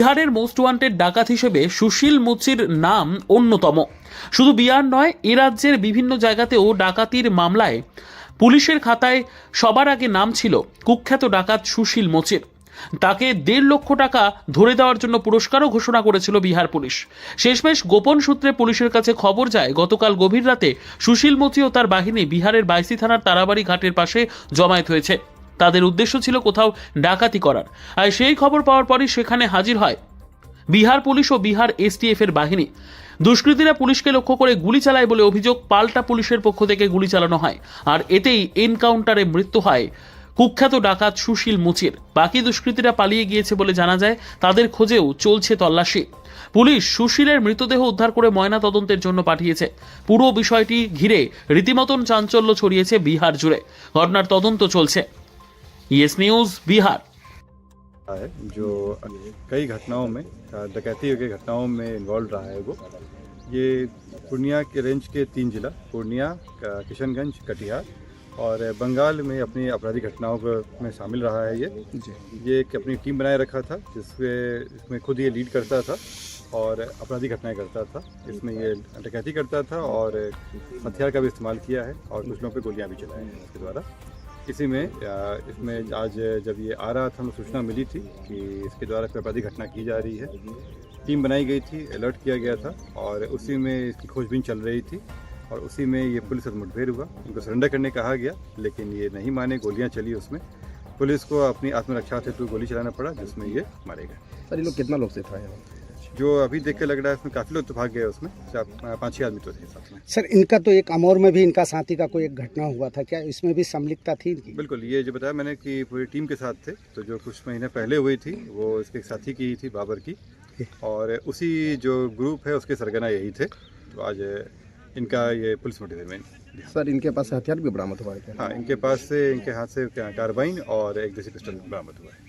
বিহারের most wanted ডাকাত হিসেবে সুশীল মুচির নাম অন্যতম। শুধু বিহার নয়, এ রাজ্যের বিভিন্ন জায়গাতেও ডাকাতির মামলায় পুলিশের খাতায় সবার আগে নাম ছিল কুখ্যাত ডাকাত সুশীল মোচির। তাকে দেড় লক্ষ টাকা ধরে দেওয়ার জন্য পুরস্কারও ঘোষণা করেছিল বিহার পুলিশ। শেষমেশ গোপন সূত্রে পুলিশের কাছে খবর যায়, গতকাল গভীর রাতে সুশীল মোচি ও তার বাহিনী বিহারের বাইসি থানার তারাবাড়ি ঘাটের পাশে জমায়েত হয়েছে। তাদের উদ্দেশ্য ছিল কোথাও ডাকাতি করার। আর সেই খবর পাওয়ার পরই সেখানে হাজির হয় বিহার পুলিশ ও বিহার এসটিএফ এর বাহিনী। দুষ্কৃতীরা পুলিশকে লক্ষ্য করে গুলি চালায় বলে অভিযোগ পাল্টা পুলিশের পক্ষ থেকে গুলি চালানো হয়। আর এতেই এনকাউন্টারে মৃত্যু হয় কুখ্যাত ডাকাত সুশীল মুচির। বাকি দুষ্কৃতীরা পালিয়ে গিয়েছে বলে জানা যায়, তাদের খোঁজেও চলছে তল্লাশি। পুলিশ সুশীলের মৃতদেহ উদ্ধার করে ময়না তদন্তের জন্য পাঠিয়েছে। পুরো বিষয়টি ঘিরে রীতিমতন চাঞ্চল্য ছড়িয়েছে বিহার জুড়ে। ঘটনার তদন্ত চলছে। यस न्यूज़ बिहार है जो कई घटनाओं में डकैती के घटनाओं में इन्वॉल्व रहा है वो। ये पूर्णिया के रेंज के तीन जिला पूर्णिया किशनगंज कटिहार और बंगाल में अपनी आपराधिक घटनाओं में शामिल रहा है ये। ये एक अपनी टीम बनाए रखा था जिसमें इसमें खुद ये लीड करता था और आपराधिक घटनाएँ करता था। इसमें ये डकैती करता था और हथियार का भी इस्तेमाल किया है और कुछ लोगों पर गोलियाँ भी चलाई हैं इसके द्वारा। इसी में? इसमें आज जब ये आ रहा था हमें सूचना मिली थी कि इसके द्वारा कोई आपराधिक घटना की जा रही है। टीम बनाई गई थी अलर्ट किया गया था और उसी में इसकी खोजबीन चल रही थी और उसी में ये पुलिस से मुठभेड़ हुआ। उनको सरेंडर करने कहा गया लेकिन ये नहीं माने गोलियाँ चली उसमें। पुलिस को अपनी आत्मरक्षा हेतु गोली चलाना पड़ा जिसमें ये मारे गए। सर ये लोग कितना लोग से था यहाँ? जो अभी देख के लग रहा है इसमें काफ़ी लोग तो भाग गए उसमें। चार- पाँच छः आदमी तो थे साथ में। सर इनका तो एक अमौर में भी इनका साथी का कोई एक घटना हुआ था क्या? इसमें भी सम्मिलितता थी इनकी? बिल्कुल ये जो बताया मैंने कि पूरी टीम के साथ थे तो जो कुछ महीने पहले हुई थी वो इसके एक साथी की ही थी बाबर की। और उसी जो ग्रुप है उसके सरगना यही थे। तो आज इनका ये पुलिस मुठभेड़ में। सर इनके पास हथियार भी बरामद हुआ है हाँ इनके पास से इनके हाथ से कार्बाइन और एक देसी पिस्टल बरामद हुआ है।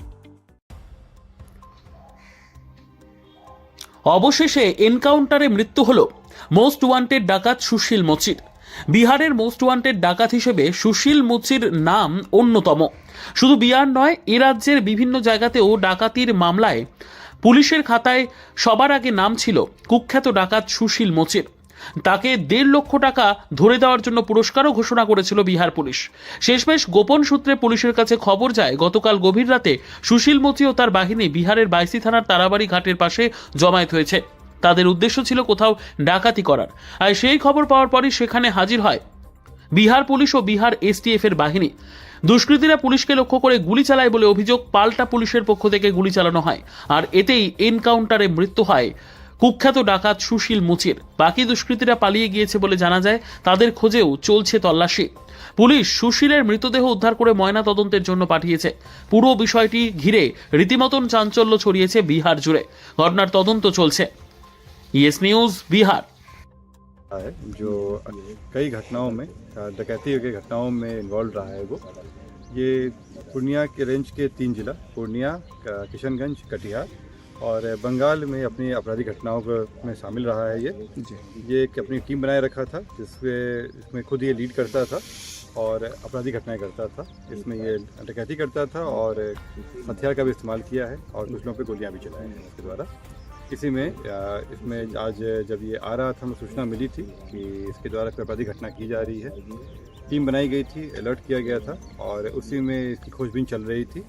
অবশেষে এনকাউন্টারে মৃত্যু হল মোস্ট ওয়ান্টেড ডাকাত সুশীল মচির। বিহারের মোস্ট ওয়ান্টেড ডাকাত হিসেবে সুশীল মুচির নাম অন্যতম। শুধু বিহার নয়, এ রাজ্যের বিভিন্ন জায়গাতেও ডাকাতির মামলায় পুলিশের খাতায় সবার আগে নাম ছিল কুখ্যাত ডাকাত সুশীল মুচির। তাকে দেড় লক্ষ টাকা ধরে দেওয়ার জন্য পুরস্কারও ঘোষণা করেছিল বিহার পুলিশ। শেষমেশ গোপন সূত্রে পুলিশের কাছে খবর যায়, গতকাল গভীর রাতে সুশীল মতি ও তার বাহিনী বিহারের বাইসি থানার তারাবাড়ি ঘাটের পাশে জমায়েত হয়েছে। তাদের উদ্দেশ্য ছিল কোথাও ডাকাতি করার। আর সেই খবর পাওয়ার পরই সেখানে হাজির হয় বিহার পুলিশ ও বিহার এসটিএফ এর বাহিনী। দুষ্কৃতীরা পুলিশকে লক্ষ্য করে গুলি চালায় বলে অভিযোগ, পাল্টা পুলিশের পক্ষ থেকে গুলি চালানো হয়। আর এতেই এনকাউন্টারে মৃত্যু হয় কুখ্যাত ডাকাত সুশীল মুচির বাকি দুষ্কৃতীরা পালিয়ে গিয়েছে বলে জানা যায় তাদের খোঁজেও চলছে তল্লাশি পুলিশ সুশীলের মৃতদেহ উদ্ধার করে ময়না তদন্তের জন্য পাঠিয়েছে পুরো বিষয়টি ঘিরে রীতিমতন চাঞ্চল্য ছড়িয়েছে বিহার জুড়ে ঘটনার তদন্ত চলছে ইয়েস নিউজ বিহার है जो कई घटनाओं में अ, डकैती के घटनाओं में इन्वॉल्व रहा है वो ये पूर्णिया के रेंज के तीन जिला पूर्णिया क- किशनगंज कटिहार और बंगाल में अपनी आपराधिक घटनाओं में शामिल रहा है ये। ये एक अपनी टीम बनाए रखा था जिसमें इसमें खुद ये लीड करता था और आपराधिक घटनाएँ करता था। इसमें ये डकैती करता था और हथियार का भी इस्तेमाल किया है और कुछ लोगों पर गोलियाँ भी चलाई हैं इसके द्वारा। इसी में इसमें आज जब ये आ रहा था हमें सूचना मिली थी कि इसके द्वारा कोई आपराधिक घटना की जा रही है। टीम बनाई गई थी अलर्ट किया गया था और उसी में इसकी खोजबीन चल रही थी।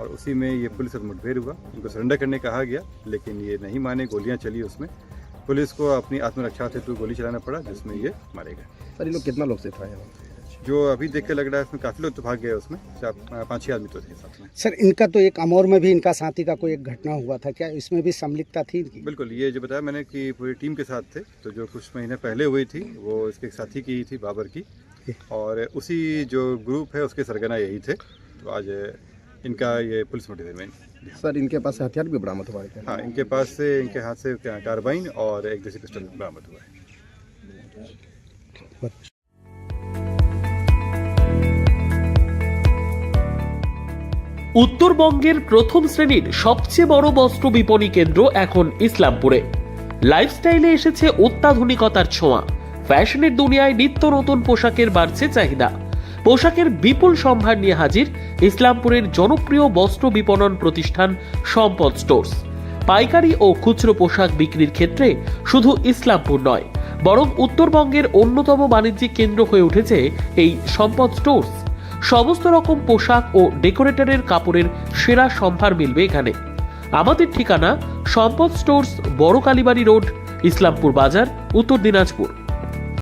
और उसी में ये पुलिस से मुठभेड़ हुआ। उनको सरेंडर करने कहा गया लेकिन ये नहीं माने गोलियाँ चली उसमें। पुलिस को अपनी आत्मरक्षा हेतु गोली चलाना पड़ा जिसमें ये मारे गए। सर ये लोग कितना लोग से था जो अभी देख के लग रहा है इसमें काफ़ी लोग तो भाग गए उसमें। पाँच छः आदमी तो थे साथ में। सर इनका तो एक अमौर में भी इनका साथी का कोई एक घटना हुआ था क्या? इसमें भी सम्मिलितता थी इनकी? बिल्कुल ये जो बताया मैंने कि पूरी टीम के साथ थे तो जो कुछ महीने पहले हुई थी वो इसके एक साथी की ही थी बाबर की। और उसी जो ग्रुप है उसके सरगना यही थे। तो आज इनका ये पुलिस मुठभेड़ में सर इनके पास से हथियार भी बरामद हुआ है क्या हाँ इनके पास से इनके हाथ से कार्बाइन और एक देसी पिस्टल बरामद हुआ है উত্তরবঙ্গের প্রথম শ্রেণীর সবচেয়ে বড় বস্ত্র বিপণী কেন্দ্র এখন ইসলামপুরে লাইফস্টাইলে এসেছে অত্যাধুনিকতার ছোঁয়া ফ্যাশনের দুনিয়ায় নিত্য নতুন পোশাকের বাড়ছে চাহিদা পোশাকের বিপুল সম্ভার নিয়ে হাজির ইসলামপুরের জনপ্রিয় বস্ত্র বিপণন প্রতিষ্ঠান সম্পদ স্টোর্স। পাইকারি ও খুচরো পোশাক বিক্রির ক্ষেত্রে শুধু ইসলামপুর নয়, বরং উত্তরবঙ্গের অন্যতম বাণিজ্যিক কেন্দ্র হয়ে উঠেছে এই সম্পদ স্টোর্স। সমস্ত রকম পোশাক ও ডেকোরেটরের কাপড়ের সেরা সম্ভার মিলবে এখানে। আমাদের ঠিকানা সম্পদ স্টোর্স বড় কালীবাড়ি রোড, ইসলামপুর বাজার, উত্তর দিনাজপুর।